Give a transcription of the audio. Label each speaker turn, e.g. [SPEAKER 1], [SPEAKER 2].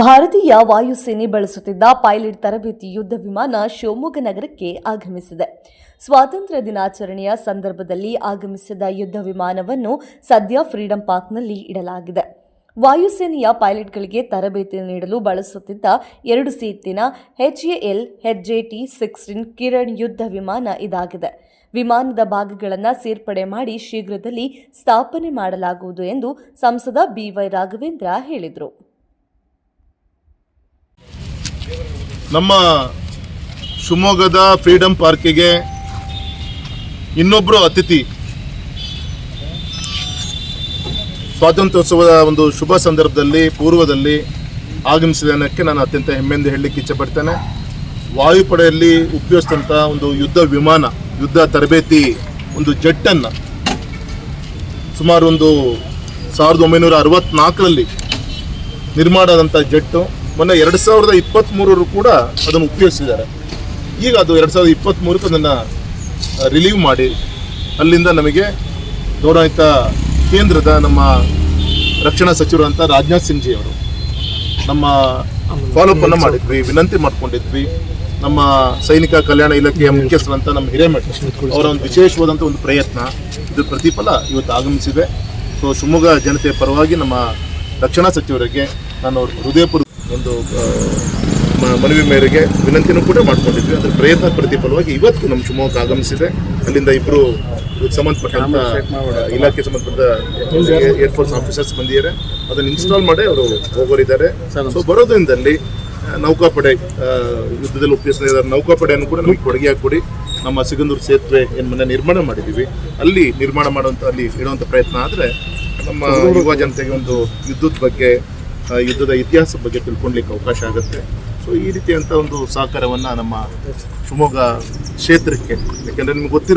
[SPEAKER 1] ಭಾರತೀಯ ವಾಯುಸೇನೆ ಬಳಸುತ್ತಿದ್ದ ಪೈಲಟ್ ತರಬೇತಿ ಯುದ್ಧ ವಿಮಾನ ಶಿವಮೊಗ್ಗ ನಗರಕ್ಕೆ ಆಗಮಿಸಿದೆ. ಸ್ವಾತಂತ್ರ್ಯ ದಿನಾಚರಣೆಯ ಸಂದರ್ಭದಲ್ಲಿ ಆಗಮಿಸಿದ ಯುದ್ಧ ವಿಮಾನವನ್ನು ಸದ್ಯ ಫ್ರೀಡಂ ಪಾರ್ಕ್ನಲ್ಲಿ ಇಡಲಾಗಿದೆ. ವಾಯುಸೇನೆಯ ಪೈಲಟ್ಗಳಿಗೆ ತರಬೇತಿ ನೀಡಲು ಬಳಸುತ್ತಿದ್ದ ಎರಡು ಸೀಟಿನ ಎಚ್ಎಎಲ್ ಹೆಚ್ಜೆಟಿ ಸಿಕ್ಸ್ಟೀನ್ ಕಿರಣ್ ಯುದ್ಧ ವಿಮಾನ ಇದಾಗಿದೆ. ವಿಮಾನದ ಭಾಗಗಳನ್ನು ಸೇರ್ಪಡೆ ಮಾಡಿ ಶೀಘ್ರದಲ್ಲಿ ಸ್ಥಾಪನೆ ಮಾಡಲಾಗುವುದು ಎಂದು ಸಂಸದ ಬಿವೈ ರಾಘವೇಂದ್ರ ಹೇಳಿದರು.
[SPEAKER 2] ನಮ್ಮ ಶಿವಮೊಗ್ಗದ ಫ್ರೀಡಂ ಪಾರ್ಕಿಗೆ ಇನ್ನೊಬ್ಬರು ಅತಿಥಿ. ಸ್ವಾತಂತ್ರ್ಯೋತ್ಸವದ ಒಂದು ಶುಭ ಸಂದರ್ಭದಲ್ಲಿ, ಪೂರ್ವದಲ್ಲಿ ಆಗಮಿಸಿದ ಅನ್ನೋಕ್ಕೆ ನಾನು ಅತ್ಯಂತ ಹೆಮ್ಮೆಯಿಂದ ಹೇಳಲಿಕ್ಕೆ ಇಚ್ಛಪಡ್ತೇನೆ ವಾಯುಪಡೆಯಲ್ಲಿ ಉಪಯೋಗಿಸಿದಂಥ ಒಂದು ಯುದ್ಧ ವಿಮಾನ, ಯುದ್ಧ ತರಬೇತಿ, ಒಂದು ಜೆಟ್ಟನ್ನು ಸುಮಾರು ಒಂದು ಸಾವಿರದ ಒಂಬೈನೂರ ಅರವತ್ತ್ನಾಲ್ಕರಲ್ಲಿ ನಿರ್ಮಾಣ ಆದಂಥ ಜೆಟ್ಟು. ಮೊನ್ನೆ ಎರಡು ಸಾವಿರದ ಇಪ್ಪತ್ತ್ಮೂರರು ಕೂಡ ಅದನ್ನು ಉಪಯೋಗಿಸಿದ್ದಾರೆ. ಈಗ ಅದು ಎರಡು ಸಾವಿರದ ಇಪ್ಪತ್ತ್ಮೂರಕ್ಕೆ ಅದನ್ನು ರಿಲೀವ್ ಮಾಡಿ. ಅಲ್ಲಿಂದ ನಮಗೆ ಗೌರವಿತ ಕೇಂದ್ರದ ನಮ್ಮ ರಕ್ಷಣಾ ಸಚಿವರಂತ ರಾಜನಾಥ್ ಸಿಂಗ್ ಜಿ ಅವರು ನಮ್ಮ ಫಾಲೋಅಪ್ ಅನ್ನು ಮಾಡಿದ್ವಿ, ವಿನಂತಿ ಮಾಡ್ಕೊಂಡಿದ್ವಿ. ನಮ್ಮ ಸೈನಿಕ ಕಲ್ಯಾಣ ಇಲಾಖೆಯ ಮುಖ್ಯಸ್ಥರಂತ ನಮ್ಮ ಹಿರೇಮಠ ಅವರ ಒಂದು ವಿಶೇಷವಾದಂಥ ಒಂದು ಪ್ರಯತ್ನ, ಇದು ಪ್ರತಿಫಲ ಇವತ್ತು ಆಗಮಿಸಿದೆ. ಸೊ ಶಿವಮೊಗ್ಗ ಜನತೆಯ ಪರವಾಗಿ ನಮ್ಮ ರಕ್ಷಣಾ ಸಚಿವರಿಗೆ ನಾನು ಹೃದಯಪೂರ್ವ ಒಂದು ಮನವಿ ಮೇರೆಗೆ ವಿನಂತಿಯನ್ನು ಕೂಡ ಮಾಡ್ಕೊಂಡಿದ್ವಿ. ಅದರ ಪ್ರಯತ್ನ ಪ್ರತಿಫಲವಾಗಿ ಇವತ್ತು ನಮ್ಮ ಶಿವಮೊಗ್ಗ ಆಗಮಿಸಿದೆ. ಅಲ್ಲಿಂದ ಇಬ್ಬರು ಸಂಬಂಧಪಟ್ಟಂತ ಇಲಾಖೆ ಸಂಬಂಧಪಟ್ಟ ಏರ್ಫೋರ್ಸ್ ಆಫೀಸರ್ಸ್ ಬಂದಿದ್ದಾರೆ. ಅದನ್ನು ಇನ್ಸ್ಟಾಲ್ ಮಾಡಿ ಅವರು ಹೋಗೋರಿದ್ದಾರೆ. ಸೊ ಬರೋದ್ರಿಂದಲ್ಲಿ ನೌಕಾಪಡೆ ಯುದ್ಧದಲ್ಲಿ ಉಪಯೋಗಿಸಿದ ನೌಕಾಪಡೆಯನ್ನು ಕೂಡ ನಮಗೆ ಕೊಡುಗೆಯಾಗಿ ಕೊಡಿ ನಮ್ಮ ಸಿಗಂದೂರು ಸೇತುವೆ ಏನು ನಿರ್ಮಾಣ ಮಾಡಿದ್ದೀವಿ. ಅಲ್ಲಿ ನಿರ್ಮಾಣ ಮಾಡುವಂಥ ಅಲ್ಲಿ ಇಡುವಂಥ ಪ್ರಯತ್ನ ಆದರೆ ನಮ್ಮ ಯುವ ಜನತೆಗೆ ಒಂದು ಯುದ್ಧದ ಬಗ್ಗೆ ಯುದ್ಧದ ಇತಿಹಾಸದ ಬಗ್ಗೆ ತಿಳ್ಕೊಳ್ಲಿಕ್ಕೆ ಅವಕಾಶ ಆಗುತ್ತೆ. ಸೊ ಈ ರೀತಿಯಂಥ ಒಂದು ಸಹಕಾರವನ್ನು ನಮ್ಮ ಶಿವಮೊಗ್ಗ ಕ್ಷೇತ್ರಕ್ಕೆ, ಯಾಕೆಂದರೆ ನಿಮ್ಗೆ ಗೊತ್ತಿರೋ